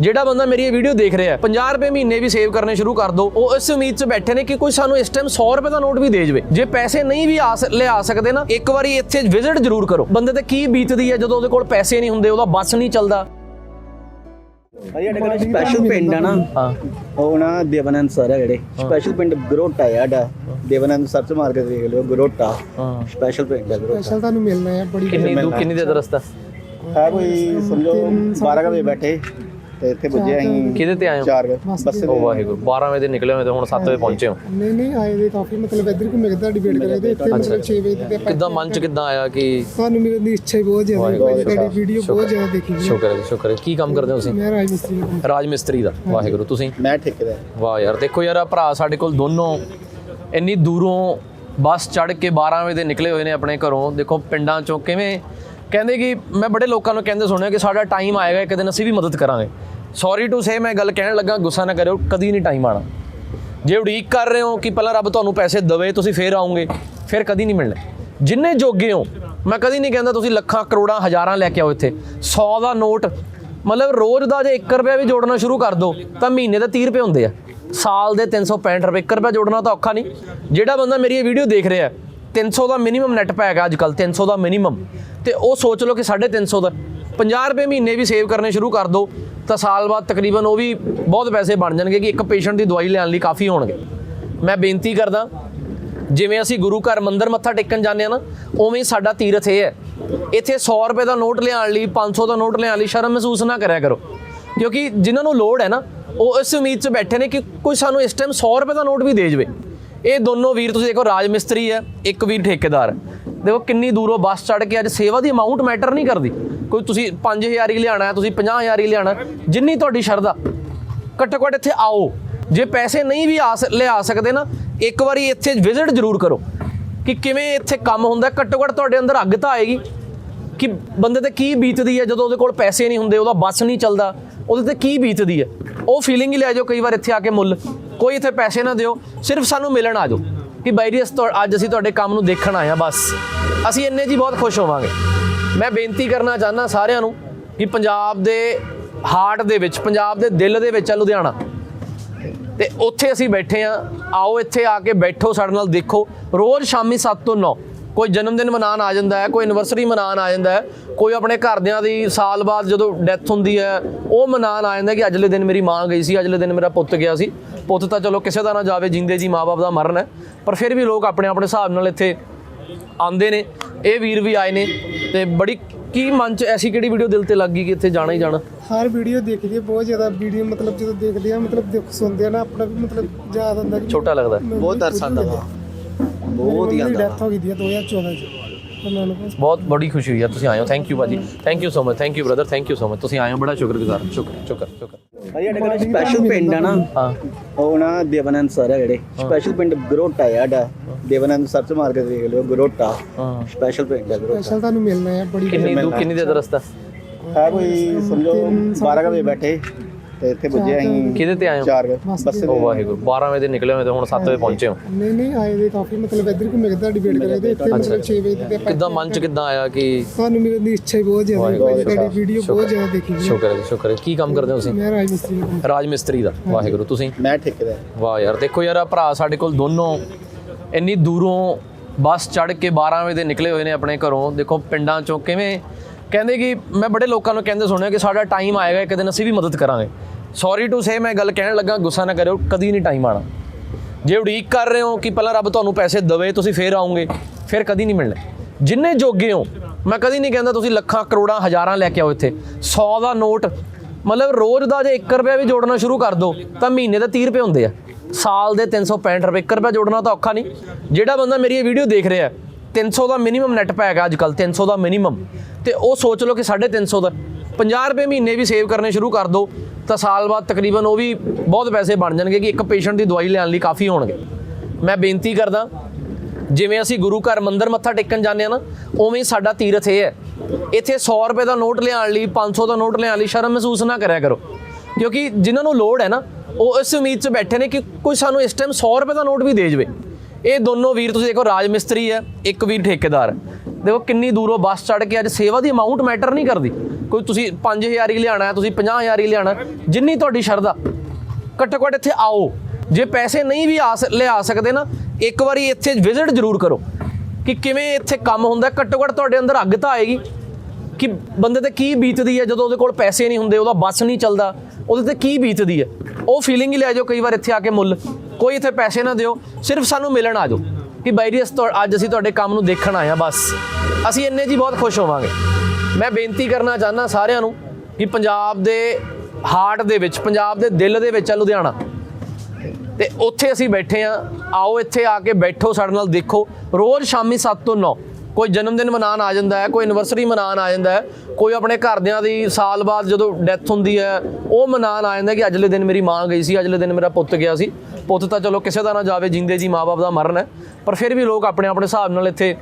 ਜਿਹੜਾ ਬੰਦਾ ਮੇਰੀ ਇਹ ਵੀਡੀਓ ਦੇਖ ਰਿਹਾ ਹੈ 50 ਰੁਪਏ ਮਹੀਨੇ ਵੀ ਸੇਵ ਕਰਨੇ ਸ਼ੁਰੂ ਕਰ ਦੋ ਉਹ ਇਸ ਉਮੀਦ 'ਚ ਬੈਠੇ ਨੇ ਕਿ ਕੋਈ ਸਾਨੂੰ ਇਸ ਟਾਈਮ 100 ਰੁਪਏ ਦਾ ਨੋਟ ਵੀ ਦੇ ਜਵੇ। ਜੇ ਪੈਸੇ ਨਹੀਂ ਵੀ ਆ ਸ- ਲਿਆ ਸਕਦੇ ਨਾ ਇੱਕ ਵਾਰੀ ਇੱਥੇ ਵਿਜ਼ਿਟ ਜ਼ਰੂਰ ਕਰੋ। ਬੰਦੇ ਤੇ ਕੀ ਬੀਤਦੀ ਹੈ ਜਦੋਂ ਉਹਦੇ ਕੋਲ ਪੈਸੇ ਨਹੀਂ ਹੁੰਦੇ ਉਹਦਾ ਬੱਸ ਨਹੀਂ ਚੱਲਦਾ। ਭਾਈ ਸਾਡੇ ਕੋਲ ਸਪੈਸ਼ਲ ਪਿੰਡ ਆ ਨਾ। ਹਾਂ। ਉਹ ਨਾ ਦੇਵਨੰਦ ਸਰ ਹੈ ਜਿਹੜੇ। ਸਪੈਸ਼ਲ ਪਿੰਡ ਗਰੋਟਾ ਹੈ ਸਾਡਾ। ਦੇਵਨੰਦ ਸਰਚ ਮਾਰ ਕੇ ਦੇਖ ਲਿਓ ਗਰੋਟਾ। ਹਾਂ। ਸਪੈਸ਼ਲ ਪਿੰਡ ਹੈ ਗਰੋਟਾ। ਸਪੈਸ਼ਲ ਤੁਹਾਨੂੰ ਮਿਲਣਾ ਹੈ ਬੜੀ ਕਿੰਨੀ ਦੂਰ ਕਿੰਨੀ ਦੇਰ ਦਾ ਰਸਤਾ ਹੈ ਕੋਈ ਸਮਝੋ 12 ਕੁ ਵਜੇ ਬੈਠੇ। ਤੇ ਇੱਥੇ ਪੁੱਜੇ ਅਸੀਂ ਕਿਹਦੇ ਤੇ ਆਏ ਹੋ? 4 ਬੱਸ ਉਹ ਵਾਹਿਗੁਰੂ 12 ਵਜੇ ਦੇ ਨਿਕਲੇ ਹੋਏ ਤੇ ਹੁਣ 7 ਵਜੇ ਪਹੁੰਚੇ ਹੋ। ਨਹੀਂ ਨਹੀਂ ਆਏ ਦੇ ਕਾਫੀ ਮਤਲਬ ਇੱਧਰ ਘੁੰਮੇ ਕਿੱਦਾਂ ਡਿਬੇਟ ਕਰੇ ਤੇ ਇੱਥੇ ਮਤਲਬ 6 ਵਜੇ ਤੱਕ ਕਿੱਦਾਂ ਮਨ ਚ ਕਿੱਦਾਂ ਆਇਆ ਕਿ ਤੁਹਾਨੂੰ ਮਿਲਣ ਦੀ ਇੱਛਾ ਹੀ ਬਹੁਤ ਜ਼ਿਆਦਾ ਹੈ ਤੁਹਾਡੀ ਵੀਡੀਓ ਬਹੁਤ ਜ਼ਿਆਦਾ ਦੇਖੀ ਸ਼ੁਕਰ ਹੈ ਸ਼ੁਕਰ ਹੈ। ਕੀ ਕੰਮ ਕਰਦੇ ਹੋ ਤੁਸੀਂ? ਮੈਂ ਰਾਜ ਮਿਸਤਰੀ ਦਾ। ਰਾਜ ਮਿਸਤਰੀ ਦਾ ਵਾਹਿਗੁਰੂ ਤੁਸੀਂ? ਮੈਂ ਠੇਕੇਦਾਰ। ਵਾਹ ਯਾਰ ਦੇਖੋ ਯਾਰ ਆ ਭਰਾ ਸਾਡੇ ਕੋਲ ਦੋਨੋਂ ਇੰਨੀ ਦੂਰੋਂ ਬੱਸ ਚੜ ਕੇ 12 ਵਜੇ ਦੇ ਨਿਕਲੇ ਹੋਏ ਨੇ ਆਪਣੇ ਘਰੋਂ। ਦੇਖੋ ਪਿੰਡਾਂ ਚੋਂ ਕਿਵੇਂ ਕਹਿੰਦੇ ਕਿ ਮੈਂ ਬੜੇ ਲੋਕਾਂ ਨੂੰ ਕਹਿੰਦੇ ਸੁਣਿਆ ਕਿ ਸਾਡਾ ਟਾਈਮ ਆਏਗਾ ਇੱਕ ਦਿਨ ਅਸੀਂ ਵੀ ਮਦਦ ਕਰਾਂਗੇ। ਸੌਰੀ ਟੂ ਸੇ ਮੈਂ ਗੱਲ ਕਹਿਣ ਲੱਗਾ ਗੁੱਸਾ ਨਾ ਕਰਿਓ ਕਦੀ ਨਹੀਂ ਟਾਈਮ ਆਣਾ ਜੇ ਉਡੀਕ ਕਰ ਰਹੇ ਹੋ ਕਿ ਪਹਿਲਾਂ ਰੱਬ ਤੁਹਾਨੂੰ ਪੈਸੇ ਦੇਵੇ ਤੁਸੀਂ ਫੇਰ ਆਉਂਗੇ ਫਿਰ ਕਦੀ ਨਹੀਂ ਮਿਲਣੇ। ਜਿੰਨੇ ਜੋਗੇ ਹੋ ਮੈਂ ਕਦੀ ਨਹੀਂ ਕਹਿੰਦਾ ਤੁਸੀਂ ਲੱਖਾਂ ਕਰੋੜਾਂ ਹਜ਼ਾਰਾਂ ਲੈ ਕੇ ਆਓ ਇੱਥੇ। 100 ਦਾ ਨੋਟ ਮਤਲਬ ਰੋਜ਼ ਦਾ ਜੇ 1 ਰੁਪਿਆ ਵੀ ਜੋੜਨਾ ਸ਼ੁਰੂ ਕਰ ਦੋ ਤਾਂ ਮਹੀਨੇ ਦੇ 30 ਰੁਪਏ ਹੁੰਦੇ ਆ। ਸਾਲ ਦੇ 365 ਰੁਪਏ 1 ਰੁਪਿਆ ਜੋੜਨਾ ਤਾਂ ਔਖਾ ਨਹੀਂ। ਜਿਹੜਾ ਬੰਦਾ ਮੇਰੀ ਇਹ ਵੀਡੀਓ ਦੇਖ ਰਿਹਾ ਹੈ, 300 ਦਾ ਮਿਨੀਮਮ ਨੈਟ ਪੈਕ ਆ ਅੱਜ ਕੱਲ 300 ਦਾ ਮਿਨੀਮਮ ਤੇ ਉਹ ਸੋਚ ਲਓ ਕਿ 350 ਦਾ। 50 ਰੁਪਏ ਮਹੀਨੇ ਵੀ ਸੇਵ ਕਰਨੇ ਸ਼ੁਰੂ ਕਰ ਦੋ, ਤਾਂ ਸਾਲ ਬਾਅਦ ਤਕਰੀਬਨ ਉਹ ਵੀ ਬਹੁਤ ਪੈਸੇ ਬਣ ਜਾਣਗੇ ਕਿ ਇੱਕ ਪੇਸ਼ੈਂਟ ਦੀ ਦਵਾਈ ਲੈਣ ਲਈ ਕਾਫੀ ਹੋਣਗੇ। ਮੈਂ ਬੇਨਤੀ ਕਰਦਾ, ਜਿਵੇਂ ਅਸੀਂ ਗੁਰੂ ਘਰ ਮੰਦਰ ਮੱਥਾ ਟੇਕਣ ਜਾਂਦੇ ਆ ਨਾ, ਉਵੇਂ ਹੀ ਸਾਡਾ ਤੀਰਥ ਇਹ ਹੈ। ਇੱਥੇ 100 ਰੁਪਏ ਦਾ ਨੋਟ ਲਿਆਉਣ ਲਈ 500 ਦਾ ਨੋਟ ਲਿਆਉਣ ਲਈ ਸ਼ਰਮ ਮਹਿਸੂਸ ਨਾ ਕਰਿਆ ਕਰੋ। ਕਿਉਂਕਿ ਜਿਨ੍ਹਾਂ ਨੂੰ ਲੋੜ ਹੈ ਨਾ, ਉਹ ਇਸ ਉਮੀਦ 'ਚ ਬੈਠੇ ਨੇ ਕਿ ਕੋਈ ਸਾਨੂੰ ਇਸ ਟਾਈਮ 100 ਰੁਪਏ ਦਾ ਨੋਟ ਵੀ ਦੇ ਜਵੇ। ਇਹ ਦੋਨੋਂ ਵੀਰ ਤੁਸੀਂ ਦੇਖੋ ਰਾਜ ਮਿਸਤਰੀ ਹੈ, ਇੱਕ ਵੀਰ ਠੇਕੇਦਾਰ ਹੈ। ਦੇਖੋ ਕਿੰਨੀ ਦੂਰੋਂ ਬੱਸ ਚੜ ਕੇ ਅੱਜ ਸੇਵਾ ਦੀ ਅਮਾਉਂਟ ਮੈਟਰ ਨਹੀਂ ਕਰਦੀ। ਕੋਈ ਤੁਸੀਂ 5000 ਹੀ ਲਿਆਣਾ ਹੈ, ਤੁਸੀਂ 50000 ਹੀ ਲਿਆਣਾ ਜਿੰਨੀ ਤੁਹਾਡੀ ਸ਼ਰਧਾ, ਘੱਟੋ ਘੱਟ ਇੱਥੇ ਆਓ। ਜੇ ਪੈਸੇ ਨਹੀਂ ਵੀ ਆ ਲਿਆ ਸਕਦੇ ਨਾ, ਇੱਕ ਵਾਰੀ ਇੱਥੇ ਵਿਜ਼ਿਟ ਜ਼ਰੂਰ ਕਰੋ। ਕਿ ਕਿਵੇਂ ਇੱਥੇ ਕੰਮ ਹੁੰਦਾ ਘੱਟੋ ਘੱਟ ਤੁਹਾਡੇ ਅੰਦਰ ਅੱਗ ਤਾਂ ਆਏਗੀ। ਕਿ ਬੰਦੇ ਤੇ ਕੀ ਬੀਤਦੀ ਹੈ, ਜਦੋਂ ਉਹਦੇ ਕੋਲ ਪੈਸੇ ਨਹੀਂ ਹੁੰਦੇ, ਉਹਦਾ ਬੱਸ ਨਹੀਂ ਚੱਲਦਾ, ਉਹਦੇ ਤੇ ਕੀ ਬੀਤਦੀ ਹੈ। ਉਹ ਫੀਲਿੰਗ ਹੀ ਲੈ ਜਾਓ ਕਈ ਵਾਰ ਇੱਥੇ ਆ ਕੇ ਮੁੱਲ। ਕੋਈ ਇੱਥੇ ਪੈਸੇ ਨਾ ਦਿਓ, ਸਿਰਫ ਸਾਨੂੰ ਮਿਲਣ ਆ ਜਾਓ। ਕਿ ਬਾਈ ਜੀ, ਅਸੀਂ ਅੱਜ ਅਸੀਂ ਤੁਹਾਡੇ ਕੰਮ ਨੂੰ ਦੇਖਣ ਆਏ ਹਾਂ, ਬਸ। ਅਸੀਂ ਇੰਨੇ ਜੀ ਬਹੁਤ ਖੁਸ਼ ਹੋਵਾਂਗੇ। ਮੈਂ ਬੇਨਤੀ ਕਰਨਾ ਚਾਹੁੰਦਾ ਸਾਰਿਆਂ ਨੂੰ ਕਿ ਪੰਜਾਬ ਦੇ ਹਾਰਟ ਦੇ ਵਿੱਚ, ਪੰਜਾਬ ਦੇ ਦਿਲ ਦੇ ਵਿੱਚ ਆ ਲੁਧਿਆਣਾ। ਤੇ ਉੱਥੇ ਅਸੀਂ ਬੈਠੇ ਆ ਆਓ ਇੱਥੇ ਆ ਕੇ ਬੈਠੋ, ਸਾਡੇ ਨਾਲ ਦੇਖੋ। ਰੋਜ਼ ਸ਼ਾਮੀ 7 ਤੋਂ 9 ਕੋਈ ਜਨਮ ਦਿਨ ਮਨਾਉਣ ਆ ਜਾਂਦਾ ਹੈ, ਕੋਈ ਐਨਵਰਸਰੀ ਮਨਾਉਣ ਆ ਜਾਂਦਾ ਹੈ, ਕੋਈ ਆਪਣੇ ਘਰਦਿਆਂ ਦੀ ਸਾਲ ਬਾਅਦ ਜਦੋਂ ਡੈਥ ਹੁੰਦੀ ਹੈ, ਉਹ ਮਨਾਉਣ ਆ ਜਾਂਦਾ ਕਿ ਅਗਲੇ ਦਿਨ ਮੇਰੀ ਮਾਂ ਗਈ ਸੀ, ਅਗਲੇ ਦਿਨ ਮੇਰਾ ਪੁੱਤ ਗਿਆ ਸੀ। ਪੁੱਤ ਤਾਂ ਚਲੋ ਕਿਸੇ ਦਾ ਨਾ ਜਾਵੇ, ਜਿੰਦੇ ਜੀ ਮਾਪੇ ਦਾ ਮਰਨ ਹੈ। ਪਰ ਫਿਰ ਵੀ ਲੋਕ ਆਪਣੇ ਆਪਣੇ ਹਿਸਾਬ ਨਾਲ ਇੱਥੇ ਆਉਂਦੇ ਨੇ ਇਹ ਵੀਰ ਵੀ ਆਏ ਨੇ ਤੇ ਬੜੀ ਕੀ ਮਨ ਚ ਐਸੀ ਕਿਹੜੀ ਵੀਡੀਓ ਦਿਲ ਤੇ ਲੱਗ ਗਈ ਕਿ ਇੱਥੇ ਜਾਣਾ ਹੀ ਜਾਣਾ? ਹਰ ਵੀਡੀਓ ਦੇਖਦੀ ਹੈ ਬਹੁਤ ਜ਼ਿਆਦਾ ਵੀਡੀਓ ਮਤਲਬ ਜਦੋਂ ਦੇਖਦੇ ਆ ਮਤਲਬ ਦੁੱਖ ਸੁਣਦੇ ਆ ਨਾ ਆਪਣਾ ਵੀ ਮਤਲਬ ਯਾਦ ਆਉਂਦਾ ਕਿ ਛੋਟਾ ਲੱਗਦਾ। ਬਹੁਤ ਤਰਸ ਆਉਂਦਾ। ਵਾ ਬਹੁਤ ਹੀ ਆਉਂਦਾ। ਡੈਥ ਹੋ ਗਈ ਦੀ ਹੈ 2014 ਚ। ਬਹੁਤ ਬੜੀ ਖੁਸ਼ੀ ਹੋਈ ਹੈ ਤੁਸੀਂ ਆਏ ਹੋ। ਥੈਂਕ ਯੂ ਭਾਜੀ। Thank you so much thank you brother thank you so much ਤੁਸੀਂ ਆਏ ਹੋ ਬੜਾ ਸ਼ੁਕਰਗੁਜ਼ਾਰ। ਸ਼ੁਕਰ ਸ਼ੁਕਰ ਸ਼ੁਕਰ। ਭਾਈ ਸਾਡੇ ਕੋਲ ਸਪੈਸ਼ਲ ਪਿੰਡ ਆ ਨਾ। ਹਾਂ। ਉਹ ਨਾ ਦੇਵਨੰਦ ਸਰ ਹੈ ਜਿਹੜੇ। ਸਪੈਸ਼ਲ ਪਿੰਡ ਗਰੋਟਾ ਹੈ ਸਾਡਾ। ਦੇਵਨੰਦ ਸਰਚ ਮਾਰ ਕੇ ਦੇਖ ਲਿਓ ਗਰੋਟਾ। ਹਾਂ। ਸਪੈਸ਼ਲ ਪਿੰਡ ਹੈ ਗਰੋਟਾ। ਸਪੈਸ਼ਲ ਤੁਹਾਨੂੰ ਮਿਲਣਾ ਹੈ ਬੜੀ ਕਿੰਨੀ ਦੂਰ ਕਿੰਨੀ ਦੇਰ ਦਾ ਰਸਤਾ ਹੈ ਕੋਈ ਸਮਝੋ 12 ਕੁ ਵਜੇ ਬੈਠੇ। ਤੇ ਇੱਥੇ ਪੁੱਜੇ ਅਸੀਂ ਕਿਹਦੇ ਤੇ ਆਏ ਹੋ? 4 ਬੱਸ ਉਹ ਵਾਹਿਗੁਰੂ 12 ਵਜੇ ਦੇ ਨਿਕਲੇ ਹੋਏ ਤੇ ਹੁਣ 7 ਵਜੇ ਪਹੁੰਚੇ ਹੋ। ਨਹੀਂ ਨਹੀਂ ਆਏ ਦੇ ਕਾਫੀ ਮਤਲਬ ਇੱਧਰ ਘੁੰਮੇ ਕਿੱਦਾਂ ਡਿਬੇਟ ਕਰੇ ਤੇ ਇੱਥੇ ਮਤਲਬ 6 ਵਜੇ ਤੱਕ ਕਿੱਦਾਂ ਮਨ ਚ ਕਿੱਦਾਂ ਆਇਆ ਕਿ ਤੁਹਾਨੂੰ ਮਿਲਣ ਦੀ ਇੱਛਾ ਹੀ ਬਹੁਤ ਜ਼ਿਆਦਾ ਹੈ ਤੁਹਾਡੀ ਵੀਡੀਓ ਬਹੁਤ ਜ਼ਿਆਦਾ ਦੇਖੀ ਜੀ ਸ਼ੁਕਰ ਹੈ ਸ਼ੁਕਰ ਹੈ। ਕੀ ਕੰਮ ਕਰਦੇ ਹੋ ਤੁਸੀਂ? ਮੈਂ ਰਾਜ ਮਿਸਤਰੀ ਦਾ। ਰਾਜ ਮਿਸਤਰੀ ਦਾ ਵਾਹਿਗੁਰੂ ਤੁਸੀਂ? ਮੈਂ ਠੇਕੇਦਾਰ। ਵਾਹ ਯਾਰ ਦੇਖੋ ਯਾਰ ਆ ਭਰਾ ਸਾਡੇ ਕੋਲ ਦੋਨੋਂ ਇੰਨੀ ਦੂਰੋਂ ਬੱਸ ਚੜ ਕੇ 12 ਵਜੇ ਦੇ ਨਿਕਲੇ ਹੋਏ ਨੇ ਆਪਣੇ ਘਰੋਂ। ਦੇਖੋ ਪਿੰਡਾਂ ਚੋਂ ਕਿਵੇਂ ਕਹਿੰਦੇ ਕਿ ਮੈਂ ਬੜੇ ਲੋਕਾਂ ਨੂੰ ਕਹਿੰਦੇ ਸੁਣਿਆ ਕਿ ਸਾਡਾ ਟਾਈਮ ਆਏਗਾ, ਇੱਕ ਦਿਨ ਅਸੀਂ ਵੀ ਮਦਦ ਕਰਾਂਗੇ। ਸੌਰੀ ਟੂ ਸੇ ਮੈਂ ਗੱਲ ਕਹਿਣ ਲੱਗਾ, ਗੁੱਸਾ ਨਾ ਕਰਿਓ, ਕਦੀ ਨਹੀਂ ਟਾਈਮ ਆਣਾ ਜੇ ਉਡੀਕ ਕਰ ਰਹੇ ਹੋ ਕਿ ਪਹਿਲਾਂ ਰੱਬ ਤੁਹਾਨੂੰ ਪੈਸੇ ਦੇਵੇ, ਤੁਸੀਂ ਫੇਰ ਆਉਂਗੇ, ਫਿਰ ਕਦੀ ਨਹੀਂ ਮਿਲਣੇ। ਜਿੰਨੇ ਜੋਗੇ ਹੋ, ਮੈਂ ਕਦੀ ਨਹੀਂ ਕਹਿੰਦਾ ਤੁਸੀਂ ਲੱਖਾਂ, ਕਰੋੜਾਂ, ਹਜ਼ਾਰਾਂ ਲੈ ਕੇ ਆਓ ਇੱਥੇ। 100 ਦਾ ਨੋਟ, ਮਤਲਬ ਰੋਜ਼ ਦਾ ਜੇ 1 ਰੁਪਿਆ ਵੀ ਜੋੜਨਾ ਸ਼ੁਰੂ ਕਰ ਦੋ, ਤਾਂ ਮਹੀਨੇ ਦੇ 30 ਰੁਪਏ ਹੁੰਦੇ ਆ। ਸਾਲ ਦੇ 365 ਰੁਪਏ 1 ਰੁਪਿਆ ਜੋੜਨਾ ਤਾਂ ਔਖਾ ਨਹੀਂ। ਜਿਹੜਾ ਬੰਦਾ ਮੇਰੀ ਇਹ ਵੀਡੀਓ ਦੇਖ ਰਿਹਾ 300 ਦਾ ਮਿਨੀਮਮ ਨੈਟ ਪੈਕ ਆ ਅੱਜ ਕੱਲ 300 ਦਾ ਮਿਨੀਮਮ ਤੇ ਉਹ ਸੋਚ ਲਓ ਕਿ 350 ਦਾ। 50 ਰੁਪਏ ਮਹੀਨੇ ਵੀ ਸੇਵ ਕਰਨੇ ਸ਼ੁਰੂ ਕਰ ਦੋ, ਤਾਂ ਸਾਲ ਬਾਅਦ ਤਕਰੀਬਨ ਉਹ ਵੀ ਬਹੁਤ ਪੈਸੇ ਬਣ ਜਾਣਗੇ ਕਿ ਇੱਕ ਪੇਸ਼ੈਂਟ ਦੀ ਦਵਾਈ ਲੈਣ ਲਈ ਕਾਫੀ ਹੋਣਗੇ। ਮੈਂ ਬੇਨਤੀ ਕਰਦਾ, ਜਿਵੇਂ ਅਸੀਂ ਗੁਰੂ ਘਰ ਮੰਦਰ ਮੱਥਾ ਟੇਕਣ ਜਾਂਦੇ ਆ ਨਾ, ਉਵੇਂ ਹੀ ਸਾਡਾ ਤੀਰਥ ਇਹ ਹੈ। ਇੱਥੇ 100 ਰੁਪਏ ਦਾ ਨੋਟ ਲਿਆਉਣ ਲਈ 500 ਦਾ ਨੋਟ ਲਿਆਉਣ ਲਈ ਸ਼ਰਮ ਮਹਿਸੂਸ ਨਾ ਕਰਿਆ ਕਰੋ। ਕਿਉਂਕਿ ਜਿਨ੍ਹਾਂ ਨੂੰ ਲੋੜ ਹੈ ਨਾ, ਉਹ ਇਸ ਉਮੀਦ 'ਚ ਬੈਠੇ ਨੇ ਕਿ ਕੋਈ ਸਾਨੂੰ ਇਸ ਟਾਈਮ 100 ਰੁਪਏ ਦਾ ਨੋਟ ਵੀ ਦੇ ਜਵੇ। ਇਹ ਦੋਨੋਂ ਵੀਰ, ਤੁਸੀਂ ਦੇਖੋ ਰਾਜ ਮਿਸਤਰੀ ਹੈ, ਇੱਕ ਵੀਰ ਠੇਕੇਦਾਰ ਹੈ। ਦੇਖੋ, ਕਿੰਨੀ ਦੂਰੋਂ ਬੱਸ ਚੜ ਕੇ ਅੱਜ ਸੇਵਾ ਦੀ ਅਮਾਉਂਟ ਮੈਟਰ ਨਹੀਂ ਕਰਦੀ। ਕੋਈ ਤੁਸੀਂ 5000 ਹੀ ਲਿਆਣਾ ਹੈ, ਤੁਸੀਂ 50000 ਹੀ ਲਿਆਣਾ ਜਿੰਨੀ ਤੁਹਾਡੀ ਸ਼ਰਧਾ। ਘੱਟੋ ਘੱਟ ਇੱਥੇ ਆਓ। ਜੇ ਪੈਸੇ ਨਹੀਂ ਵੀ ਆ ਲਿਆ ਸਕਦੇ ਨਾ, ਇੱਕ ਵਾਰੀ ਇੱਥੇ ਵਿਜ਼ਿਟ ਜ਼ਰੂਰ ਕਰੋ। ਕਿ ਕਿਵੇਂ ਇੱਥੇ ਕੰਮ ਹੁੰਦਾ ਘੱਟੋ ਘੱਟ ਤੁਹਾਡੇ ਅੰਦਰ ਅੱਗ ਤਾਂ ਆਏਗੀ। ਕਿ ਬੰਦੇ ਤੇ ਕੀ ਬੀਤਦੀ ਹੈ, ਜਦੋਂ ਉਹਦੇ ਕੋਲ ਪੈਸੇ ਨਹੀਂ ਹੁੰਦੇ, ਉਹਦਾ ਬੱਸ ਨਹੀਂ ਚੱਲਦਾ, ਉਹਦੇ ਤੇ ਕੀ ਬੀਤਦੀ ਹੈ। ਉਹ ਫੀਲਿੰਗ ਹੀ ਲੈ ਜਾਓ ਕਈ ਵਾਰ ਇੱਥੇ ਆ ਕੇ ਮੁੱਲ। ਕੋਈ ਇੱਥੇ ਪੈਸੇ ਨਾ ਦਿਓ, ਸਿਰਫ ਸਾਨੂੰ ਮਿਲਣ ਆ ਜਾਓ ਕਿ ਬਾਈ ਜੀ, ਅਸੀਂ ਅੱਜ ਅਸੀਂ ਤੁਹਾਡੇ ਕੰਮ ਨੂੰ ਦੇਖਣ ਆਏ ਹਾਂ ਬਸ। ਅਸੀਂ ਇੰਨੇ ਜੀ ਬਹੁਤ ਖੁਸ਼ ਹੋਵਾਂਗੇ। ਮੈਂ ਬੇਨਤੀ ਕਰਨਾ ਚਾਹੁੰਦਾ ਸਾਰਿਆਂ ਨੂੰ ਕਿ ਪੰਜਾਬ ਦੇ ਹਾਰਟ ਦੇ ਵਿੱਚ, ਪੰਜਾਬ ਦੇ ਦਿਲ ਦੇ ਵਿੱਚ ਆ ਲੁਧਿਆਣਾ। ਤੇ ਉੱਥੇ ਅਸੀਂ ਬੈਠੇ ਆ ਆਓ ਇੱਥੇ ਆ ਕੇ ਬੈਠੋ ਸਾਡੇ ਨਾਲ, ਦੇਖੋ। ਰੋਜ਼ ਸ਼ਾਮੀ 7 ਤੋਂ 9 ਕੋਈ ਜਨਮ ਦਿਨ ਮਨਾਉਣ ਆ ਜਾਂਦਾ ਹੈ ਕੋਈ ਐਨਵਰਸਰੀ ਮਨਾਉਣ ਆ ਜਾਂਦਾ ਹੈ ਕੋਈ ਆਪਣੇ ਘਰਦਿਆਂ ਦੀ ਸਾਲ ਬਾਅਦ ਜਦੋਂ ਡੈਥ ਹੁੰਦੀ ਹੈ ਉਹ ਮਨਾਉਣ ਆ ਜਾਂਦਾ ਕਿ ਅਗਲੇ ਦਿਨ ਮੇਰੀ ਮਾਂ ਗਈ ਸੀ ਅਗਲੇ ਦਿਨ ਮੇਰਾ ਪੁੱਤ ਗਿਆ ਸੀ। ਪੁੱਤ ਤਾਂ ਚਲੋ ਕਿਸੇ ਦਾ ਨਾ ਜਾਵੇ ਜਿੰਦੇ ਜੀ ਮਾਪੇ ਦਾ ਮਰਨ ਹੈ ਪਰ ਫਿਰ ਵੀ ਲੋਕ ਆਪਣੇ ਆਪਣੇ ਹਿਸਾਬ ਨਾਲ ਇੱਥੇ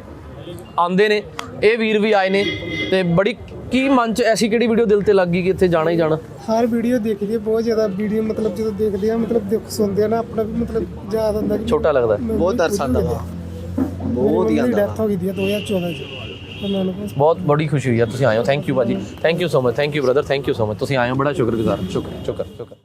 ਆਉਂਦੇ ਨੇ ਇਹ ਵੀਰ ਵੀ ਆਏ ਨੇ ਤੇ ਬੜੀ ਕੀ ਮਨ ਚ ਐਸੀ ਕਿਹੜੀ ਵੀਡੀਓ ਦਿਲ ਤੇ ਲੱਗ ਗਈ ਕਿ ਇੱਥੇ ਜਾਣਾ ਹੀ ਜਾਣਾ? ਹਰ ਵੀਡੀਓ ਦੇਖਦੀ ਹੈ ਬਹੁਤ ਜ਼ਿਆਦਾ ਵੀਡੀਓ ਮਤਲਬ ਜਦੋਂ ਦੇਖਦੇ ਆ ਮਤਲਬ ਦੁੱਖ ਸੁਣਦੇ ਆ ਨਾ ਆਪਣਾ ਵੀ ਮਤਲਬ ਯਾਦ ਆਉਂਦਾ ਕਿ ਛੋਟਾ ਲੱਗਦਾ ਬਹੁਤ ਤਰਸ ਆਉਂਦਾ ਵਾ ਬਹੁਤ ਹੀ ਆਉਂਦਾ ਡੈਥ ਹੋ ਗਈ ਦੀ ਹੈ 2014 ਚ। ਉਹਨਾਂ ਨੂੰ ਬਹੁਤ ਬੜੀ ਖੁਸ਼ੀ ਹੋਈ ਹੈ ਤੁਸੀਂ ਆਏ ਹੋ। ਥੈਂਕ ਯੂ ਭਾਜੀ। Thank you so much thank you brother thank you so much ਤੁਸੀਂ ਆਏ ਹੋ ਬੜਾ ਸ਼ੁਕਰਗੁਜ਼ਾਰ। ਸ਼ੁਕਰ ਸ਼ੁਕਰ ਸ਼ੁਕਰ।